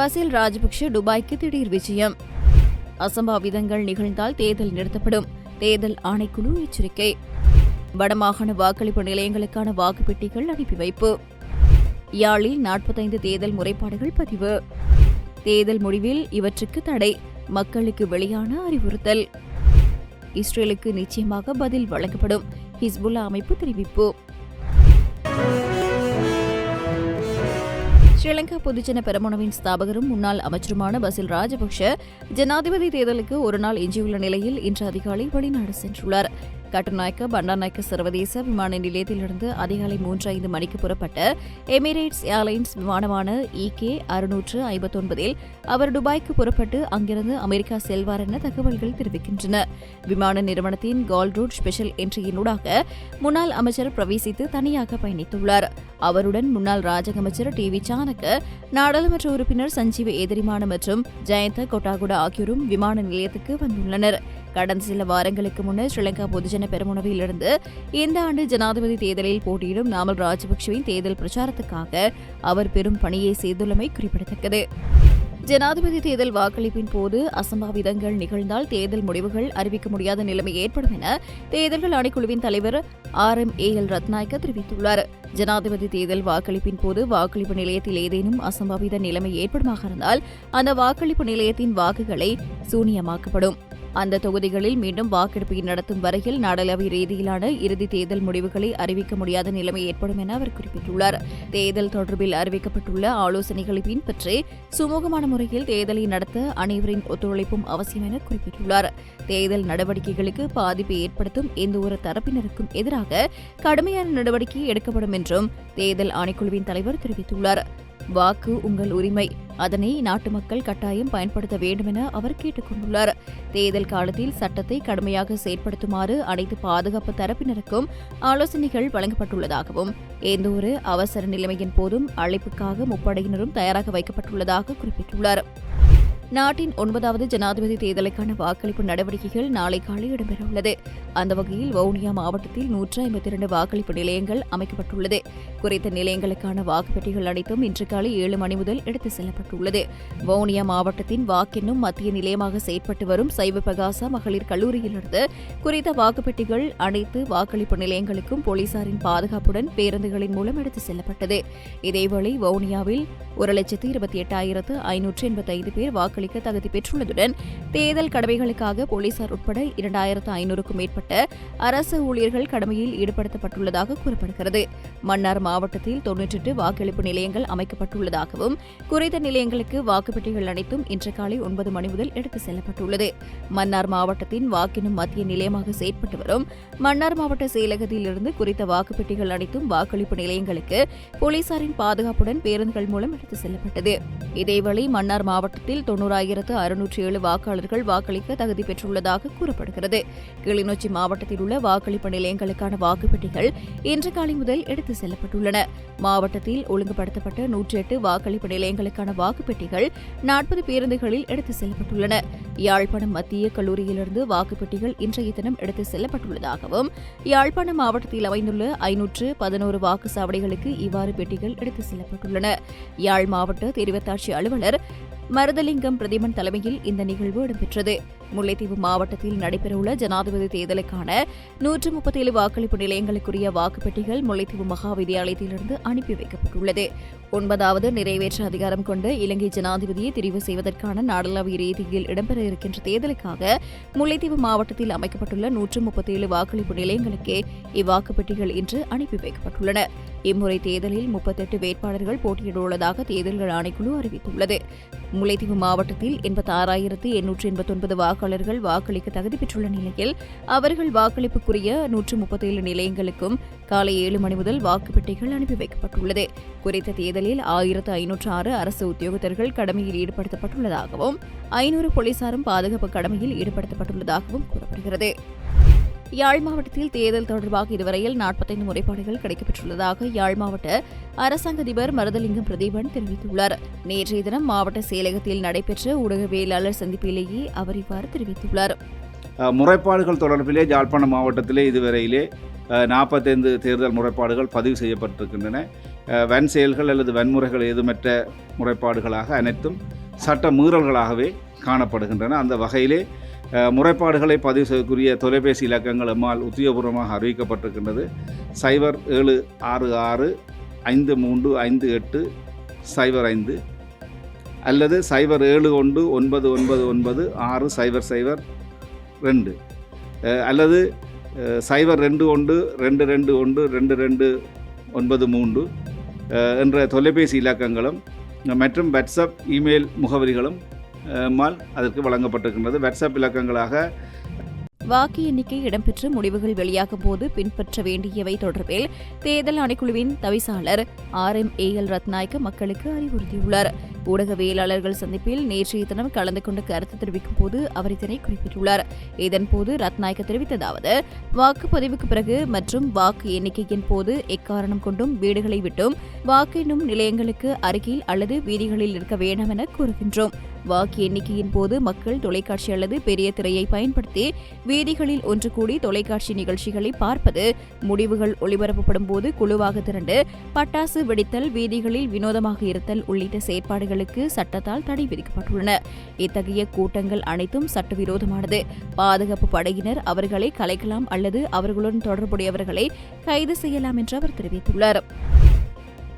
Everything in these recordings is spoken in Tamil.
பசில் ராஜபக்ஷ துபாய்க்கு திடீர் விஜயம். அசம்பாவிதங்கள் நிகழ்ந்தால் தேர்தல் நிறுத்தப்படும். தேர்தல் ஆணைக்குழு எச்சரிக்கை. வடமாகாண வாக்களிப்பு நிலையங்களுக்கான வாக்குப்பெட்டிகள் அனுப்பி வைப்பு. யாழில் நாற்பத்தைந்து தேர்தல் முறைப்பாடுகள் பதிவு. தேர்தல் முடிவில் இவற்றுக்கு தடை. மக்களுக்கு வெளியான அறிவுறுத்தல். இஸ்ரேலுக்கு நிச்சயமாக பதில் வழங்கப்படும். ஹிஸ்புல்லா அமைப்பு தெரிவிப்பு. ஸ்ரீலங்கா பொதுஜன பெரமுனவின் ஸ்தாபகரும் முன்னாள் அமைச்சருமான பசில் ராஜபக்ஷ ஜனாதிபதி தேர்தலுக்கு ஒருநாள் எஞ்சியுள்ள நிலையில் இன்று அதிகாலை வெளிநாடு சென்றுள்ளார். கட்டுநாயக்க பண்டாநாயக்க சர்வதேச விமான நிலையத்திலிருந்து அதிகாலை மூன்று ஐந்து மணிக்கு புறப்பட்ட எமிரேட்ஸ் ஏர்லைன்ஸ் விமானமான இகே அறுநூற்று ஐம்பத்தொன்பதில் அவர் துபாய்க்கு புறப்பட்டு அங்கிருந்து அமெரிக்கா செல்வார் என தகவல்கள் தெரிவிக்கின்றன. விமான நிறுவனத்தின் கால் ரூட் ஸ்பெஷல் என்ட்ரியினூடாக முன்னாள் அமைச்சர் பிரவேசித்து தனியாக பயணித்துள்ளார். அவருடன் முன்னாள் ராஜக அமைச்சர் டி வி சாணக்க நாடாளுமன்ற உறுப்பினர் சஞ்சீவ எதிரிமான மற்றும் ஜெயந்த கொட்டாகுடா ஆகியோரும் விமான நிலையத்துக்கு வந்துள்ளனர். கடந்த சில வாரங்களுக்கு முன்னர் ஸ்ரீலங்கா பொதுஜன பெருமுனவையிலிருந்து இந்த ஆண்டு ஜனாதிபதி தேர்தலில் போட்டியிடும் நாமல் ராஜபக்சவின் தேர்தல் பிரச்சாரத்துக்காக அவர் பெரும் பணியை செய்துள்ளமை குறிப்பிடத்தக்கது. ஜனாதிபதி தேர்தல் வாக்களிப்பின் போது அசம்பாவிதங்கள் நிகழ்ந்தால் தேர்தல் முடிவுகள் அறிவிக்க முடியாத நிலைமை ஏற்படும் என தேர்தல்கள் ஆணைக்குழுவின் தலைவர் R M A L Rathnayake தெரிவித்துள்ளார். ஜனாதிபதி தேர்தல் வாக்களிப்பின் போது வாக்களிப்பு நிலையத்தில் ஏதேனும் அசம்பாவித நிலைமை ஏற்படுமாக இருந்தால் அந்த வாக்களிப்பு நிலையத்தின் வாக்குகளை சூனியமாக்கப்படும். அந்த தொகுதிகளில் மீண்டும் வாக்கெடுப்பை நடத்தும் வரையில் நாடளாவிய ரீதியிலான இறுதி தேர்தல் முடிவுகளை அறிவிக்க முடியாத நிலைமை ஏற்படும் என அவர் குறிப்பிட்டுள்ளார். தேர்தல் தொடர்பில் அறிவிக்கப்பட்டுள்ள ஆலோசனைகளை பின்பற்றி சுமூகமான முறையில் தேர்தலை நடத்த அனைவரின் ஒத்துழைப்பும் அவசியம் என குறிப்பிட்டுள்ளார். தேர்தல் நடவடிக்கைகளுக்கு பாதிப்பை ஏற்படுத்தும் எந்த ஒரு தரப்பினருக்கும் எதிராக கடுமையான நடவடிக்கை எடுக்கப்படும் என்றும் தேர்தல் ஆணைக்குழுவின் தலைவர் தெரிவித்துள்ளார். வாக்கு உங்கள் உரிமை. அதனை நாட்டு மக்கள் கட்டாயம் பயன்படுத்த வேண்டும் என அவர் கேட்டுக் கொண்டுள்ளார் தேர்தல் காலத்தில் சட்டத்தை கடுமையாக செயற்படுத்துமாறு அனைத்து பாதுகாப்பு தரப்பினருக்கும் ஆலோசனைகள் வழங்கப்பட்டுள்ளதாகவும் எந்தவொரு அவசர நிலைமையின் போதும் அழைப்புக்காக முப்படையினரும் தயாராக வைக்கப்பட்டுள்ளதாக குறிப்பிட்டுள்ளார். நாட்டின் ஒன்பதாவது ஜனாதிபதி தேர்தலுக்கான வாக்களிப்பு நடவடிக்கைகள் நாளை காலை இடம்பெறவுள்ளது. அந்த வகையில் வவுனியா மாவட்டத்தில் நூற்று ஐம்பத்தி இரண்டு வாக்களிப்பு நிலையங்கள் அமைக்கப்பட்டுள்ளது. குறித்த நிலையங்களுக்கான வாக்குப்பெட்டிகள் அனைத்தும் இன்று காலை ஏழு மணி முதல் எடுத்துச் செல்லப்பட்டுள்ளது. வவுனியா மாவட்டத்தின் வாக்கென்னும் மத்திய நிலையமாக செயற்பட்டு வரும் சைவ பிரகாசா மகளிர் கல்லூரியிலிருந்து குறித்த வாக்குப்பெட்டிகள் அனைத்து வாக்களிப்பு நிலையங்களுக்கும் போலீசாரின் பாதுகாப்புடன் பேருந்துகளின் மூலம் எடுத்துச் செல்லப்பட்டது. இதேவேளை வவுனியாவில் ஒரு லட்சத்து இருபத்தி எட்டாயிரத்து ஐநூற்று எண்பத்தைந்து பேர் வாக்கு வாக்களிக்க தகுதி பெற்றுள்ளதுடன் தேர்தல் கடமைகளுக்காக போலீசார் உட்பட இரண்டாயிரத்து ஐநூறுக்கும் மேற்பட்ட அரசு ஊழியர்கள் கடமையில் ஈடுபடுத்தப்பட்டுள்ளதாக கூறப்படுகிறது. மன்னார் மாவட்டத்தில் தொன்னூற்றெட்டு வாக்களிப்பு நிலையங்கள் அமைக்கப்பட்டுள்ளதாகவும் குறித்த நிலையங்களுக்கு வாக்குப்பெட்டிகள் அனைத்தும் இன்று காலை ஒன்பது மணி முதல் எடுத்துச் செல்லப்பட்டுள்ளது. மன்னார் மாவட்டத்தின் வாக்கினும் மத்திய நிலையமாக செயற்பட்டு வரும் மன்னார் மாவட்ட செயலகத்திலிருந்து குறித்த வாக்குப்பெட்டிகள் அனைத்தும் வாக்களிப்பு நிலையங்களுக்கு போலீசாரின் பாதுகாப்புடன் பேருந்துகள் மூலம் எடுத்துச் செல்லப்பட்டது. இதேவேளை மன்னார் மாவட்டத்தில் தொன்னூறு பதினோராயிரத்து அறுநூற்றி ஏழு வாக்காளர்கள் வாக்களிக்க தகுதி பெற்றுள்ளதாக கூறப்படுகிறது. கிளிநொச்சி மாவட்டத்தில் உள்ள வாக்களிப்பு நிலையங்களுக்கான வாக்குப்பெட்டிகள் இன்று காலை முதல் எடுத்துச் செல்லப்பட்டுள்ளன. மாவட்டத்தில் ஒழுங்குபடுத்தப்பட்ட நூற்றி எட்டு வாக்களிப்பு நிலையங்களுக்கான வாக்குப்பெட்டிகள் நாற்பது பேருந்துகளில் எடுத்துச் செல்லப்பட்டுள்ளன. யாழ்ப்பாணம் மத்திய கல்லூரியிலிருந்து வாக்குப்பெட்டிகள் இன்றைய தினம் எடுத்துச் செல்லப்பட்டுள்ளதாகவும் யாழ்ப்பாணம் மாவட்டத்தில் அமைந்துள்ள ஐநூற்று பதினோரு வாக்குச்சாவடிகளுக்கு இவ்வாறு பெட்டிகள் எடுத்துச் செல்லப்பட்டுள்ளன. யாழ் மாவட்ட தெரிவத்தாட்சி அலுவலர் மருதலிங்கம் பிரதிமன் தலைமையில் இந்த நிகழ்வு இடம்பெற்றது. முல்லைத்தீவு மாவட்டத்தில் நடைபெறவுள்ள ஜனாதிபதி தேர்தலுக்கான நூற்று முப்பத்தேழு வாக்களிப்பு நிலையங்களுக்குரிய வாக்குப்பெட்டிகள் முல்லைத்தீவு மகா வித்தியாலயத்திலிருந்து அனுப்பி வைக்கப்பட்டுள்ளது. ஒன்பதாவது நிறைவேற்ற அதிகாரம் கொண்ட இலங்கை ஜனாதிபதியை தெரிவு செய்வதற்கான நாடளாவிய ரீதியில் இடம்பெற இருக்கின்ற தேர்தலுக்காக முல்லைத்தீவு மாவட்டத்தில் அமைக்கப்பட்டுள்ள நூற்று முப்பத்தேழு வாக்களிப்பு நிலையங்களுக்கே இவ்வாக்குப்பெட்டிகள் இன்று அனுப்பி வைக்கப்பட்டுள்ளன. இம்முறை தேர்தலில் முப்பத்தெட்டு வேட்பாளர்கள் போட்டியிடவுள்ளதாக தேர்தல்கள் ஆணைக்குழு அறிவித்துள்ளது. முல்லைத்தீவு மாவட்டத்தில் எண்பத்தாறாயிரத்து எண்ணூற்று எண்பத்தொன்பது வாக்காளர்கள் வாக்களிக்க தகுதி பெற்றுள்ள நிலையில் அவர்கள் வாக்களிப்புக்குரிய நூற்று முப்பத்தேழு நிலையங்களுக்கும் காலை ஏழு மணி முதல் வாக்குப்பெட்டிகள் அனுப்பி வைக்கப்பட்டுள்ளது. குறித்த தேர்தலில் ஆயிரத்து ஐநூற்று ஆறு அரசு உத்தியோகத்தர்கள் கடமையில் ஈடுபடுத்தப்பட்டுள்ளதாகவும் ஐநூறு போலீசாரும் பாதுகாப்பு கடமையில் ஈடுபடுத்தப்பட்டுள்ளதாகவும் கூறப்படுகிறது. யாழ் மாவட்டத்தில் தேர்தல் தொடர்பாக இதுவரையில் நாற்பத்தைந்து முறைப்பாடுகள் கிடைக்கப்பெற்றுள்ளதாக யாழ் மாவட்ட அரசாங்க அதிபர் மருதலிங்கம் பிரதீபன் தெரிவித்துள்ளார். நேற்றைய தினம் மாவட்ட செயலகத்தில் நடைபெற்ற ஊடகவியலாளர் சந்திப்பிலேயே அவர் இவ்வாறு தெரிவித்துள்ளார். முறைப்பாடுகள் தொடர்பிலே யாழ்ப்பாணம் மாவட்டத்திலே இதுவரையிலே நாற்பத்தைந்து தேர்தல் முறைப்பாடுகள் பதிவு செய்யப்பட்டிருக்கின்றன. வன் செயல்கள் அல்லது வன்முறைகள் ஏதுமற்ற முறைப்பாடுகளாக அனைத்தும் சட்ட மீறல்களாகவே காணப்படுகின்றன. அந்த வகையிலே முறைப்பாடுகளை பதிவு செய்யக்கூடிய தொலைபேசி இலக்கங்கள் எம்மால் உத்தியோகபூர்வமாக அறிவிக்கப்பட்டிருக்கின்றது. சைபர் ஏழு ஆறு ஆறு ஐந்து மூன்று ஐந்து எட்டு சைபர் ஐந்து அல்லது சைபர் ஏழு ஒன்று ஒன்பது ஒன்பது ஒன்பது ஆறு சைபர் சைபர் ரெண்டு. அல்லது சைபர் ரெண்டு ஒன்று ரெண்டு ரெண்டு ஒன்று ரெண்டு ரெண்டு ஒன்பது மூன்று என்ற தொலைபேசி இலக்கங்களும் மற்றும் வாட்ஸ்அப் இமெயில் முகவரிகளும் மால் அதற்கு வழங்கப்பட்டிருக்கின்றது. வாட்ஸ்அப் இலக்கங்களாக வாக்கு எண்ணிக்கை இடம்பெற்று முடிவுகள் வெளியாகும் போது பின்பற்ற வேண்டியவை தொடர்பில் தேர்தல் ஆணைக்குழுவின் தவிசாளர் R M A L Rathnayake மக்களுக்கு அறிவுறுத்தியுள்ளார். ஊடகவியலாளர்கள் சந்திப்பில் நேற்றைய தினம் கலந்து கொண்டு கருத்து தெரிவிக்கும் போது அவர் இதனை குறிப்பிட்டுள்ளார். இதன்போது ரத்நாயக்க தெரிவித்ததாவது வாக்குப்பதிவுக்கு பிறகு மற்றும் வாக்கு எண்ணிக்கையின் போது எக்காரணம் கொண்டும் வீடுகளை விட்டும் வாக்கு எண்ணும் நிலையங்களுக்கு அருகில் அல்லது வீதிகளில் இருக்க வேண்டாம் என கூறுகின்றோம். வாக்கு எண்ணிக்கையின் போது மக்கள் தொலைக்காட்சி அல்லது பெரிய திரையை பயன்படுத்தி வீதிகளில் ஒன்று கூடி தொலைக்காட்சி நிகழ்ச்சிகளை பார்ப்பது முடிவுகள் ஒளிபரப்பப்படும் போது குழுவாக திரண்டு பட்டாசு வெடித்தல் வீதிகளில் வினோதமாக இருத்தல் உள்ளிட்ட செயற்பாடுகள் செயற்பாடுகளுக்கு சட்டத்தால் தடை விதிக்கப்பட்டுள்ளன. இத்தகைய கூட்டங்கள் அனைத்தும் சட்டவிரோதமானது. பாதுகாப்பு படையினர் அவர்களை கலைக்கலாம் அல்லது அவர்களுடன் தொடர்புடையவர்களை கைது செய்யலாம் என்று அவர் தெரிவித்துள்ளார்.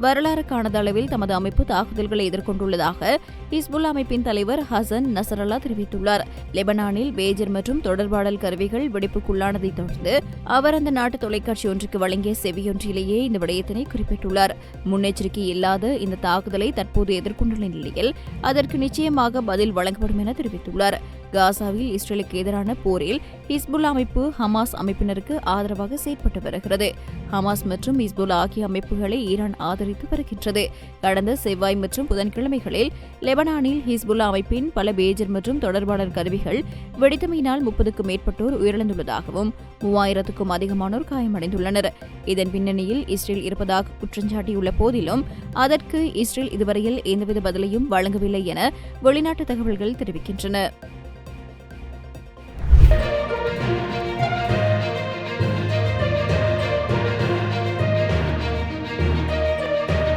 வரலாறு காணாத அளவில் தமது அமைப்பு தாக்குதல்களை எதிர்கொண்டுள்ளதாக ஹிஸ்புல் அமைப்பின் தலைவர் ஹசன் நசரல்லா தெரிவித்துள்ளார். லெபனானில் பேஜர் மற்றும் தொடர்பாடல் கருவிகள் வெடிப்புக்குள்ளானதைத் தொடர்ந்து அவர் அந்த நாட்டு தொலைக்காட்சி ஒன்றுக்கு வழங்கிய செவியொன்றிலேயே இந்த விடயத்தினை குறிப்பிட்டுள்ளார். முன்னெச்சரிக்கை இல்லாத இந்த தாக்குதலை தற்போது எதிர்கொண்டுள்ள நிலையில் அதற்கு நிச்சயமாக பதில் வழங்கப்படும் என தெரிவித்துள்ளார். காசாவில் இஸ்ரேலுக்கு எதிரான போரில் ஹிஸ்புல் அமைப்பு ஹமாஸ் அமைப்பினருக்கு ஆதரவாக செயற்பட்டு வருகிறது. ஹமாஸ் மற்றும் ஹிஸ்புல் ஆகிய அமைப்புகளை ஈரான் ஆதரித்து வருகின்றது. கடந்த செவ்வாய் மற்றும் புதன்கிழமைகளில் லெபனானில் ஹிஸ்புல்லா அமைப்பின் பல பேஜர் மற்றும் தொடர்பாளர் கருவிகள் வெடித்தமையினால் முப்பதுக்கும் மேற்பட்டோர் உயிரிழந்துள்ளதாகவும் மூவாயிரத்துக்கும் அதிகமானோர் காயமடைந்துள்ளனர். இதன் பின்னணியில் இஸ்ரேல் இருப்பதாக குற்றஞ்சாட்டியுள்ள போதிலும் அதற்கு இஸ்ரேல் இதுவரையில் எந்தவித பதிலையும் வழங்கவில்லை என வெளிநாட்டு தகவல்கள் தெரிவிக்கின்றன.